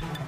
you.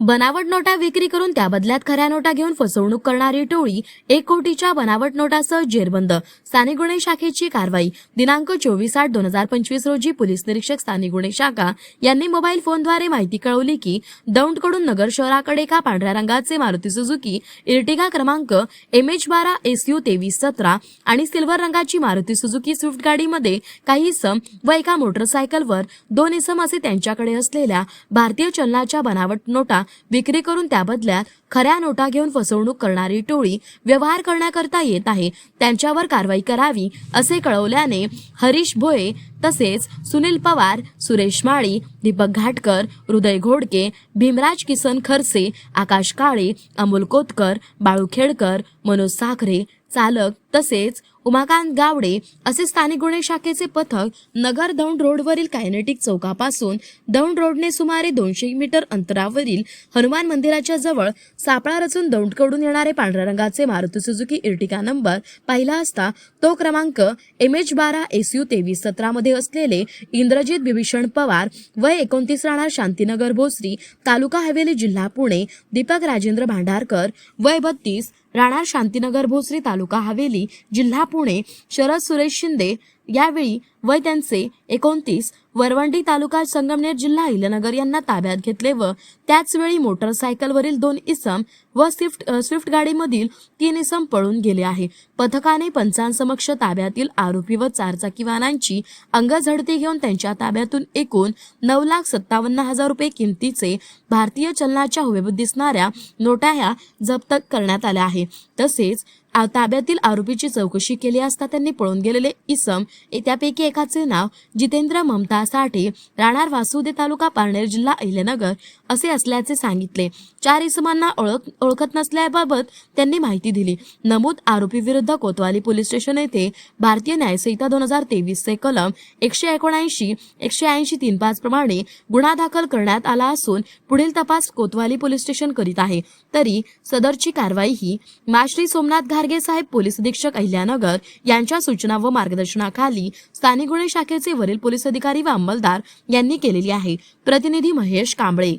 बनावट नोटा विक्री करून त्या बदल्यात खऱ्या नोटा घेऊन फसवणूक करणारी टोळी एक कोटीच्या बनावट नोटासह जेरबंद. स्थानिक गुन्हे शाखेची कारवाई. दिनांक चोवीस आठ दोन हजार पंचवीस रोजी पोलीस निरीक्षक स्थानिक गुन्हे शाखा यांनी मोबाईल फोनद्वारे माहिती कळवली की दौंडकडून नगर शहराकडे एका पांढऱ्या रंगाचे मारुती सुझुकी इर्टिगा क्रमांक एम एच बारा एस यू तेवीस सतरा आणि सिल्वर रंगाची मारुती सुझुकी स्विफ्ट गाडीमध्ये काही इसम व एका मोटरसायकलवर दोन इसम असे त्यांच्याकडे असलेल्या भारतीय चलनाच्या बनावट नोटा विक्री करून त्याबदल्यात खऱ्या नोटा घेऊन फसवणूक करणारी टोळी व्यवहार करण्याकरता येत आहे. त्यांच्यावर कारवाई करावी असे कळवल्याने हरीश भोये तसेच सुनील पवार सुरेश माळी दीपक घाटकर हृदय घोडके भीमराज किसन खरसे आकाश काळे अमोल कोतकर बाळू खेडकर मनोज साखरे चालक तसेच उमाकांत गावडे असे स्थानिक गुन्हे शाखेचे पथक नगर दौंड रोडवरील कायनेटिक चौकापासून दौंड रोडने सुमारे दोनशे मीटर अंतरावरील हनुमान मंदिराच्या जवळ सापळा रचून दौंडकडून येणारे पांढऱ्या रंगाचे मारुती सुझुकी इर्टिका नंबर पाहिला असता तो क्रमांक एम एच बारा एस यू तेवीस सतरामध्ये असलेले इंद्रजित बिभीषण पवार वय एकोणतीस राहणार शांतीनगर भोसरी तालुका हवेली जिल्हा पुणे दीपक राजेंद्र भांडारकर वय बत्तीस राहणार शांतीनगर भोसरी तालुका हवेली जिल्हा पुणे शरद सुरेश शिंदे यावेळी वय त्यांचे एकोणतीस वरवंडी तालुका संगमनेर जिल्हा इलनगर यांना ताब्यात घेतले व त्याचवेळी मोटरसायकलवरील दोन इसम व स्विफ्ट स्विफ्ट गाडीमधील तीन इसम पळून गेले आहे. पथकाने पंचांसमक्ष ताब्यातील आरोपी व चारचाकी वाहनांची अंगझडती घेऊन त्यांच्या ताब्यातून एकूण नऊ लाख सत्तावन्न हजार रुपये किमतीचे भारतीय चलनाच्या हुबेहूब दिसणाऱ्या नोटा ह्या जप्त करण्यात आल्या आहे. तसेच ताब्यातील आरोपीची चौकशी केली असता त्यांनी पळून गेलेले इसम त्यापैकी एकाचे नाव जितेंद्र ममता साठे राहणार वासुदे तालुका पारनेर जिल्हा अहिल्यानगर असे असल्याचे सांगितले. चार इसमांना ओळख ओळखत नसल्याबाबत त्यांनी माहिती दिली. नमूद आरोपी विरुद्ध कोतवाली पोलीस स्टेशन येथे भारतीय न्यायसंहिता दोन हजार तेवीसचे कलम एकशे एकोणऐंशी एकशे ऐंशी तीन पाच प्रमाणे गुन्हा दाखल करण्यात आला असून पुढील तपास कोतवाली पोलीस स्टेशन करीत आहे. तरी सदरची कारवाई ही माश्री सोमनाथ साहेब पोलीस अधीक्षक अहिल्यानगर यांच्या सूचना व मार्गदर्शनाखाली स्थानिक गुन्हे शाखेचे वरील पोलीस अधिकारी व अंमलदार यांनी केलेली आहे. प्रतिनिधी महेश कांबळे.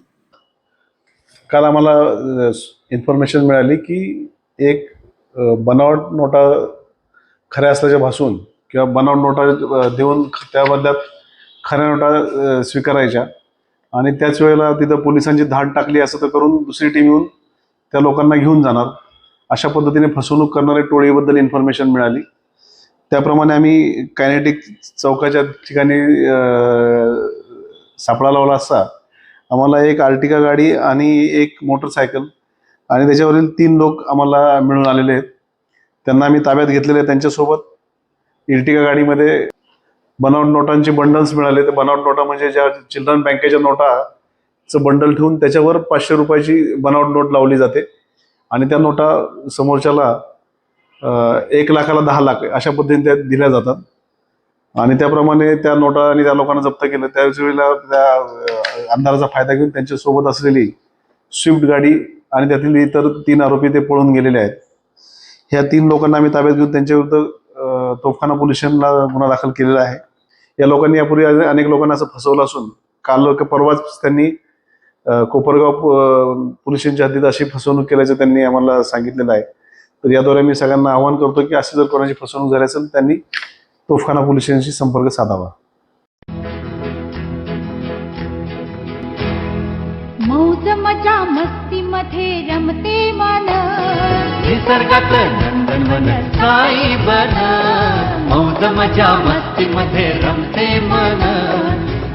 काल आम्हाला इन्फॉर्मेशन मिळाली की एक बनावट नोटा खऱ्या असल्याच्या भासून किंवा बनावट नोटा देऊन त्या बदल्यात खऱ्या नोटा स्वीकारायच्या आणि त्याच वेळेला तिथं पोलिसांची धाड टाकली असं तर करून दुसरी टीम येऊन त्या लोकांना घेऊन जाणार. अशा पद्धतीने फसवणूक करणाऱ्या टोळीबद्दल इन्फॉर्मेशन मिळाली. त्याप्रमाणे आम्ही कायनेटिक चौकाच्या ठिकाणी सापळा लावला असता. आम्हाला एक आर्टिका गाडी आणि एक मोटरसायकल आणि त्याच्यावरील तीन लोक आम्हाला मिळून आलेले आहेत. त्यांना आम्ही ताब्यात घेतलेले त्यांच्यासोबत. इर्टिका गाडीमध्ये बनावट नोटांचे बंडल्स मिळाले. ते बनावट नोटा म्हणजे ज्या चिल्ड्रन बँकेच्या नोटाचं बंडल ठेवून त्याच्यावर पाचशे रुपयाची बनावट नोट लावली जाते. आणि त्या नोटा समोरच्याला एक लाखाला दहा लाख अशा पद्धतीने त्या दिल्या जातात. आणि त्याप्रमाणे त्या नोटा आणि त्या लोकांना जप्त केलं. त्याच वेळेला त्या अंधाराचा फायदा घेऊन त्यांच्यासोबत असलेली स्विफ्ट गाडी आणि त्यातील इतर तीन आरोपी ते पळून गेलेले आहेत. ह्या तीन लोकांना आम्ही ताब्यात घेऊन त्यांच्याविरुद्ध तोफखाना पोलीस स्टेशनला गुन्हा दाखल केलेला आहे. या लोकांनी यापूर्वी अनेक लोकांना असं फसवलं असून काल का परवाच त्यांनी कोपरगाव अं, पोलीस स्टेशनच्या हद्दीत अशी फसवणूक केल्याचं त्यांनी आम्हाला सांगितलेलं आहे. तर याद्वारे मी सगळ्यांना आवाहन करतो की अशी जर कोणाची फसवणूक झाली असेल त्यांनी तोफखाना पोलीस स्टेशनशी संपर्क साधावा. मौज मजा मस्ती मध्ये रमते मन. निसर्गात नंदनवन साई बन. मौज मजा मस्ती मध्ये रमते मन.